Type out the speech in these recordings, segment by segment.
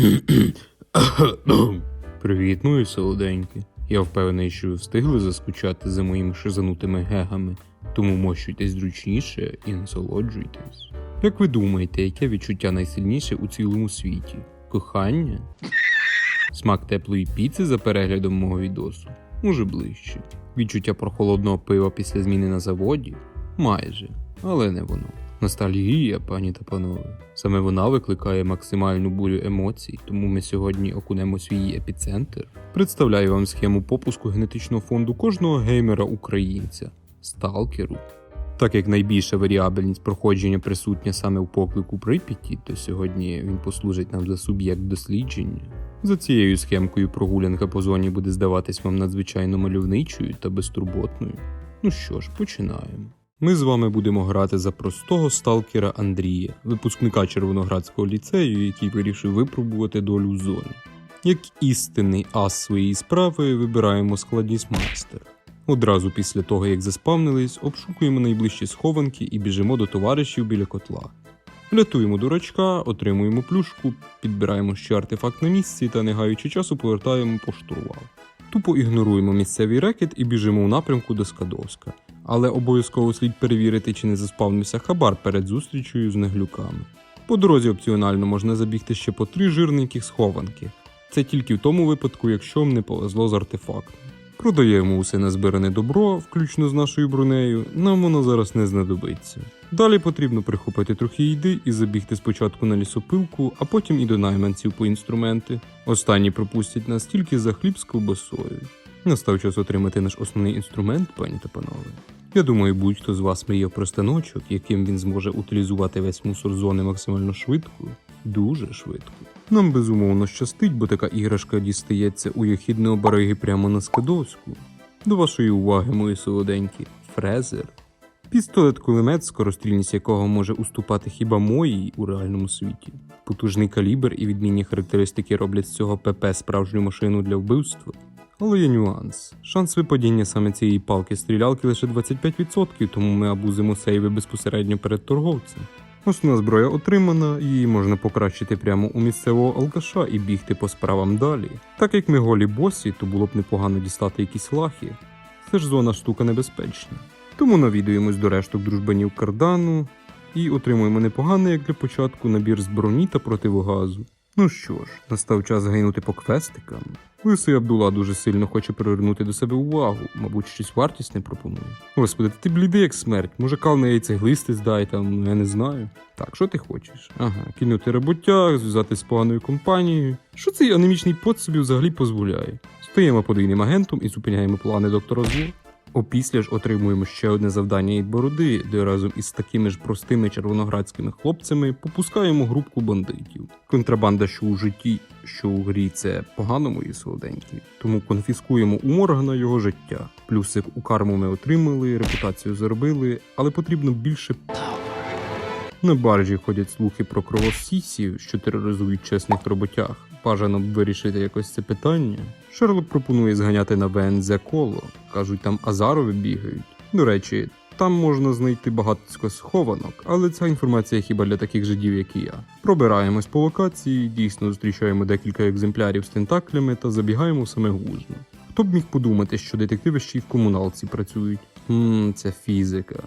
Привіт, мої солоденькі. Я впевнений, що ви встигли заскучати за моїми шизанутими гегами, тому мощуйтесь зручніше і насолоджуйтесь. Як ви думаєте, яке відчуття найсильніше у цілому світі? Кохання? Смак теплої піци за переглядом мого відосу? Може ближче. Відчуття прохолодного пива після зміни на заводі? Майже, але не воно. Ностальгія, пані та панове. Саме вона викликає максимальну бурю емоцій, тому ми сьогодні окунемо свій епіцентр. Представляю вам схему попуску генетичного фонду кожного геймера українця сталкеру. Так як найбільша варіабельність проходження присутня саме у поклику Прип'яті, то сьогодні він послужить нам за суб'єкт дослідження. За цією схемкою прогулянка по зоні буде здаватись вам надзвичайно мальовничою та безтурботною. Ну що ж, починаємо. Ми з вами будемо грати за простого сталкера Андрія, випускника Червоноградського ліцею, який вирішив випробувати долю в зоні. Як істинний ас своєї справи, вибираємо складність мастер. Одразу після того, як заспавнились, обшукуємо найближчі схованки і біжимо до товаришів біля котла. Рятуємо дурачка, отримуємо плюшку, підбираємо ще артефакт на місці та, не гаючи часу, повертаємо по штурвал. Тупо ігноруємо місцевий рекет і біжимо у напрямку до Скадовська. Але обов'язково слід перевірити, чи не заспавнився хабар перед зустрічею з неглюками. По дорозі опціонально можна забігти ще по три жирненьких схованки. Це тільки в тому випадку, якщо вам не повезло з артефактом. Продаємо усе назбиране добро, включно з нашою бронею, нам воно зараз не знадобиться. Далі потрібно прихопити трохи їди і забігти спочатку на лісопилку, а потім і до найманців по інструменти. Останні пропустять нас тільки за хліб з ковбасою. Настав час отримати наш основний інструмент, пані та панове. Я думаю, будь-хто з вас мріяв про станочок, яким він зможе утилізувати весь мусор зони максимально швидко, дуже швидко. Нам безумовно щастить, бо така іграшка дістається у єхідного бариги прямо на Скадовську. До вашої уваги, мої солоденькі, фрезер. Пістолет-кулемет, скорострільність якого може уступати хіба моїй у реальному світі. Потужний калібр і відмінні характеристики роблять з цього ПП справжню машину для вбивства. Але є нюанс. Шанс випадіння саме цієї палки стрілялки лише 25%, тому ми абузимо сейви безпосередньо перед торговцем. Основна зброя отримана, її можна покращити прямо у місцевого алкаша і бігти по справам далі. Так як ми голі босі, то було б непогано дістати якісь лахи. Це ж зона штука небезпечна. Тому навідуємось до решток дружбанів кардану і отримуємо непоганий, як для початку, набір з броні та противогазу. Ну що ж, настав час гайнути по квестикам. Лисий Абдула дуже сильно хоче привернути до себе увагу, мабуть, щось вартісне пропонує. Господи, ти блідий як смерть, може кал на яйце глисти здай там, ну, я не знаю. Так, що ти хочеш? Ага, кинути роботяг, зв'язати з поганою компанією. Що цей анемічний пот собі взагалі дозволяє? Стаємо подвійним агентом і зупиняємо плани доктора Зло. Опісля ж отримуємо ще одне завдання від бороди, де разом із такими ж простими червоноградськими хлопцями попускаємо групку бандитів. Контрабанда, що у житті, що у грі, це погано мої солоденькі. Тому конфіскуємо у Моргана його життя. Плюсик у карму ми отримали, репутацію заробили, але потрібно більше. На баржі ходять слухи про кровосісів, що тероризують чесних роботяг. Бажано б вирішити якось це питання. Шерлок пропонує зганяти на ВНЗ коло. Кажуть, там Азарови бігають. До речі, там можна знайти багато схованок, але ця інформація хіба для таких жидів, як і я. Пробираємось по локації, дійсно зустрічаємо декілька екземплярів з тентаклями та забігаємо в саме гузно. Хто б міг подумати, що детективи ще й в комуналці працюють? Ммм, це фізика.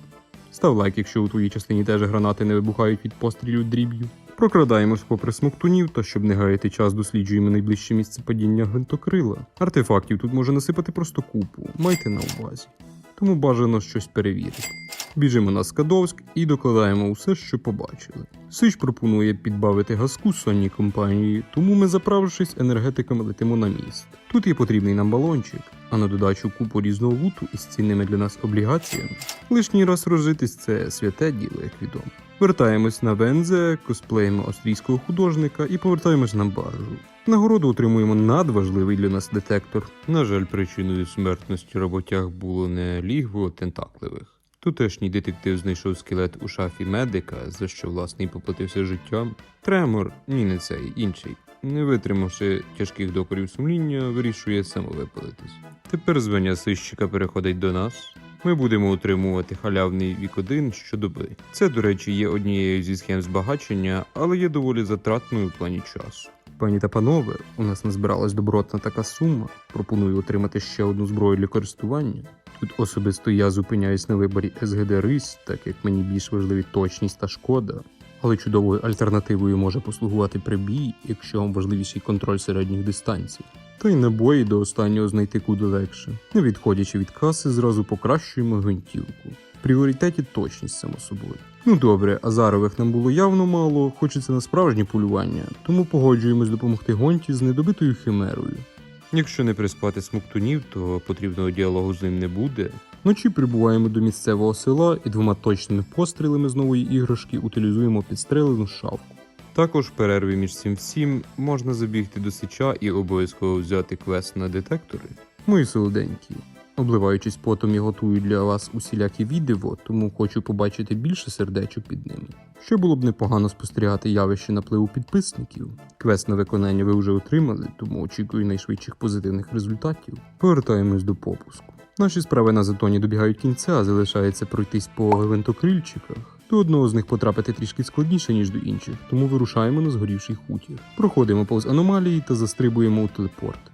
Став лайк, якщо у твоїй частині теж гранати не вибухають від пострілів дріб'ю. Прокрадаємось попри смоктунів, та щоб не гаяти час, досліджуємо найближче місце падіння гвинтокрила. Артефактів тут може насипати просто купу, майте на увазі. Тому бажано щось перевірити. Біжимо на Скадовськ і докладаємо усе, що побачили. Сич пропонує підбавити газку сонній компанії, тому ми, заправившись енергетиками, летимо на міст. Тут є потрібний нам балончик, а на додачу купу різного луту із цінними для нас облігаціями. Лишній раз розжитись це святе діло, як відомо. Вертаємось на ВНЗ, косплеїмо австрійського художника і повертаємось на баржу. Нагороду отримуємо надважливий для нас детектор. На жаль, причиною смертності роботяг було не лігво тентакливих. Тутешній детектив знайшов скелет у шафі медика, за що власне й поплатився життям. Тремор, ні, не цей, інший. Не витримавши тяжких докорів сумління, вирішує самовипалитись. Тепер звання сищика переходить до нас. Ми будемо отримувати халявний вік 1 щодоби. Це, до речі, є однією зі схем збагачення, але є доволі затратною в плані часу. Пані та панове, у нас назбиралась добротна така сума. Пропоную отримати ще одну зброю для користування. Тут особисто я зупиняюсь на виборі СГД Рись, так як мені більш важливі точність та шкода. Але чудовою альтернативою може послугувати прибій, якщо вам важливіший контроль середніх дистанцій. Та й набої до останнього знайти куди легше. Не відходячи від каси, зразу покращуємо гвинтівку. Пріоритеті точність, само собою. Ну добре, азарових нам було явно мало, хочеться на справжнє полювання, тому погоджуємось допомогти гонті з недобитою химерою. Якщо не приспати смоктунів, то потрібного діалогу з ним не буде. Вночі прибуваємо до місцевого села і двома точними пострілами з нової іграшки утилізуємо підстрелену шавку. Також в перерві між цим всім можна забігти до січа і обов'язково взяти квест на детектори. Мої солоденькі. Обливаючись потом, я готую для вас усілякі відео, тому хочу побачити більше сердечок під ними. Ще було б непогано спостерігати явище напливу підписників. Квест на виконання ви вже отримали, тому очікую найшвидших позитивних результатів. Повертаємось до попуску. Наші справи на затоні добігають кінця, залишається пройтись по гвинтокрильчиках. До одного з них потрапити трішки складніше, ніж до інших, тому вирушаємо на згорівший хутір. Проходимо повз аномалії та застрибуємо у телепорт.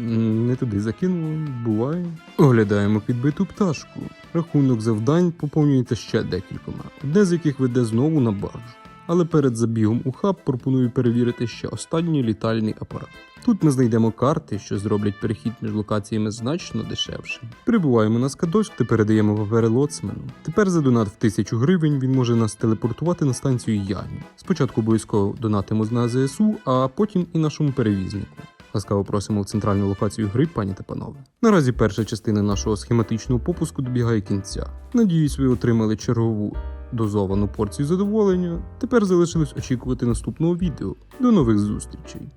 Не туди закинуло, буває. Оглядаємо підбиту пташку. Рахунок завдань поповнюється ще декількома, одне з яких веде знову на баржу. Але перед забігом у хаб пропоную перевірити ще останній літальний апарат. Тут ми знайдемо карти, що зроблять перехід між локаціями значно дешевше. Прибуваємо на скадочк та передаємо папери лоцману. Тепер за донат в 1000 гривень він може нас телепортувати на станцію Яні. Спочатку обов'язково донатимо на ЗСУ, а потім і нашому перевізнику. Ласкаво просимо в центральну локацію гри, пані та панове. Наразі перша частина нашого схематичного попуску добігає кінця. Надіюсь, ви отримали чергову дозовану порцію задоволення. Тепер залишилось очікувати наступного відео. До нових зустрічей!